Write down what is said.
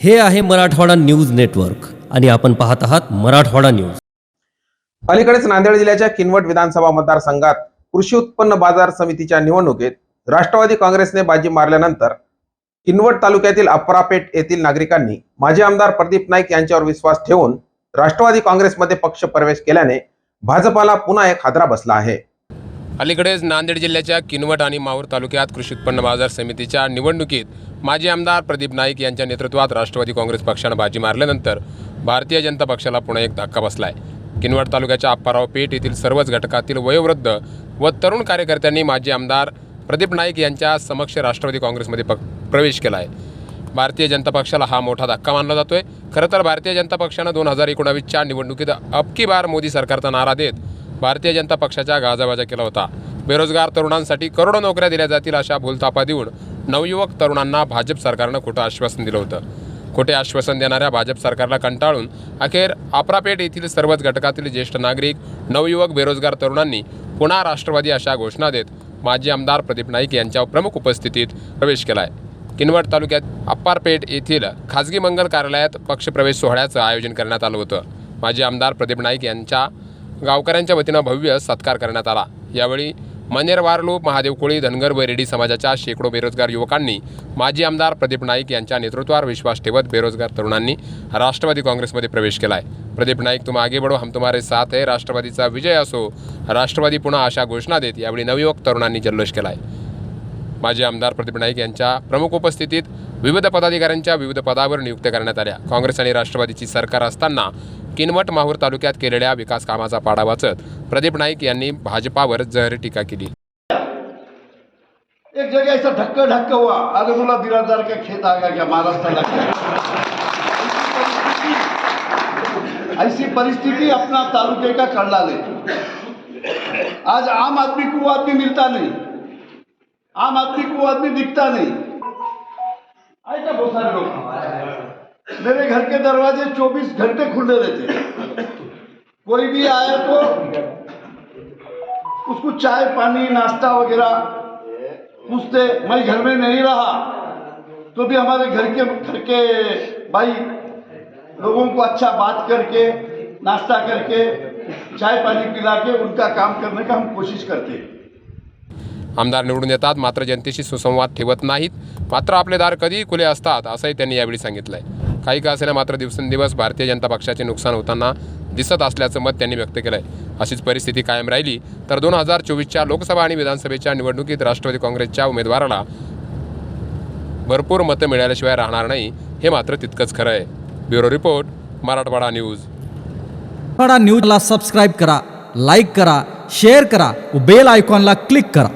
हे आहे Marathwada news network आणि आपण पाहत आहात मराठवाडा न्यूज. अलीकडेच नांदेड जिल्ह्याच्या किनवट विधानसभा मतदारसंघात कृषी उत्पन्न बाजार समितीच्या निवडणुकीत राष्ट्रवादी काँग्रेसने बाजी मारल्यानंतर किनवट तालुक्यातील अपरापेट येथील नागरिकांनी माजी आमदार प्रदीप नाईक यांच्यावर विश्वास ठेवून राष्ट्रवादी काँग्रेसमध्ये पक्ष प्रवेश केल्याने भाजपाला पुन्हा एक हादरा बसला आहे. अलीकडेच नांदेड जिल्ह्याच्या किनवट आणि माहूर तालुक्यात कृषी उत्पन्न बाजार समितीच्या निवडणुकीत माजी आमदार प्रदीप नाईक यांच्या नेतृत्वात राष्ट्रवादी काँग्रेस पक्षानं बाजी मारल्यानंतर भारतीय जनता पक्षाला पुन्हा एक धक्का बसलाय. किनवट तालुक्याच्या आप्पाराव पेठ येथील सर्वच घटकातील वयोवृद्ध व तरुण कार्यकर्त्यांनी माजी आमदार प्रदीप नाईक यांच्या समक्ष राष्ट्रवादी काँग्रेसमध्ये प प्रवेश केला आहे भारतीय जनता पक्षाला हा मोठा धक्का मानला जातोय. खरं तर भारतीय जनता पक्षानं दोन हजार एकोणावीसच्या निवडणुकीत अबकी बार मोदी सरकारचा नारा देत भारतीय जनता पक्षाच्या गाजाबाजा केला होता. बेरोजगार तरुणांसाठी करोडो नोकऱ्या दिल्या जातील अशा भूलथापा देऊन नवयुवक तरुणांना भाजप सरकारनं खोटं आश्वासन दिलं होतं. खोटे आश्वासन देणाऱ्या भाजप सरकारला कंटाळून अखेर आपरापेठ येथील सर्वच घटकातील ज्येष्ठ नागरिक नवयुवक बेरोजगार तरुणांनी पुन्हा राष्ट्रवादी अशा घोषणा देत माजी आमदार प्रदीप नाईक यांच्या प्रमुख उपस्थितीत प्रवेश केला आहे किनवट तालुक्यात अप्पारपेठ येथील खाजगी मंगल कार्यालयात पक्षप्रवेश सोहळ्याचं आयोजन करण्यात आलं होतं. माजी आमदार प्रदीप नाईक यांच्या गावकऱ्यांच्या वतीनं भव्य सत्कार करण्यात आला. यावेळी मनेर महादेव कोळी धनगर बैरेडी समाजाच्या शेकडो बेरोजगार युवकांनी माजी आमदार प्रदीप नाईक यांच्या नेतृत्वावर विश्वास ठेवत बेरोजगार तरुणांनी राष्ट्रवादी काँग्रेसमध्ये प्रवेश केला आहे प्रदीप नाईक तुम आगे बढो हम तुम्हारे साथ आहे राष्ट्रवादीचा विजय असो राष्ट्रवादी पुन्हा अशा घोषणा देत यावेळी नवयुवक तरुणांनी जल्लोष केला आहे माजी आमदार प्रदीप नाईक यांच्या प्रमुख उपस्थितीत विविध पदाधिकाऱ्यांच्या विविध पदावर नियुक्त्या करण्यात आल्या. काँग्रेस आणि राष्ट्रवादीची सरकार असताना किनवट माहूर तालुक्यात केलेल्या विकास कामाचा पाडा वाचत प्रदीप नाईक यांनी भाजपावर जहरी टीका केली. एक जगह ऐसा धक्का धक्का हुआ अरे बोला बिरादर का खेत आ गया क्या? महाराष्ट्र लग गया ऐसी परिस्थिति अपना तालुके का कर ले आज आम आदमी को वो आदमी मिलता नहीं आम आदमी को वो आदमी दिखता नहीं ऐसा बहुत सारे लोग मेरे घर के दरवाजे 24 घंटे खुले रहते कोई भी आए तो उसको चाय पानी नाश्ता वगैरह पूछते मैं घर में नहीं रहा। तो भी हमारे घर के घर के भाई लोगों को अच्छा बात करके नाश्ता करके चाय पानी पिला के उनका काम करने का हम कोशिश करते हैं। आमदार निवडून येतात मात्र जनतेशी सुसंवाद ठेवत नाहीत. मात्र आपले दार कधीही खुले असतात असंही त्यांनी यावेळी सांगितलंय. काही का असेना मात्र दिवसेंदिवस भारतीय जनता पक्षाचे नुकसान होताना दिसत असल्याचं मत त्यांनी व्यक्त केलं आहे अशीच परिस्थिती कायम राहिली तर दोन हजार चोवीसच्या लोकसभा आणि विधानसभेच्या निवडणुकीत राष्ट्रवादी काँग्रेसच्या उमेदवाराला भरपूर मतं मिळाल्याशिवाय राहणार नाही हे मात्र तितकंच खरं आहे. Bureau report Marathwada news. Marathwada न्यूजला सबस्क्राईब करा लाईक करा शेअर करा व बेल आयकॉनला क्लिक करा.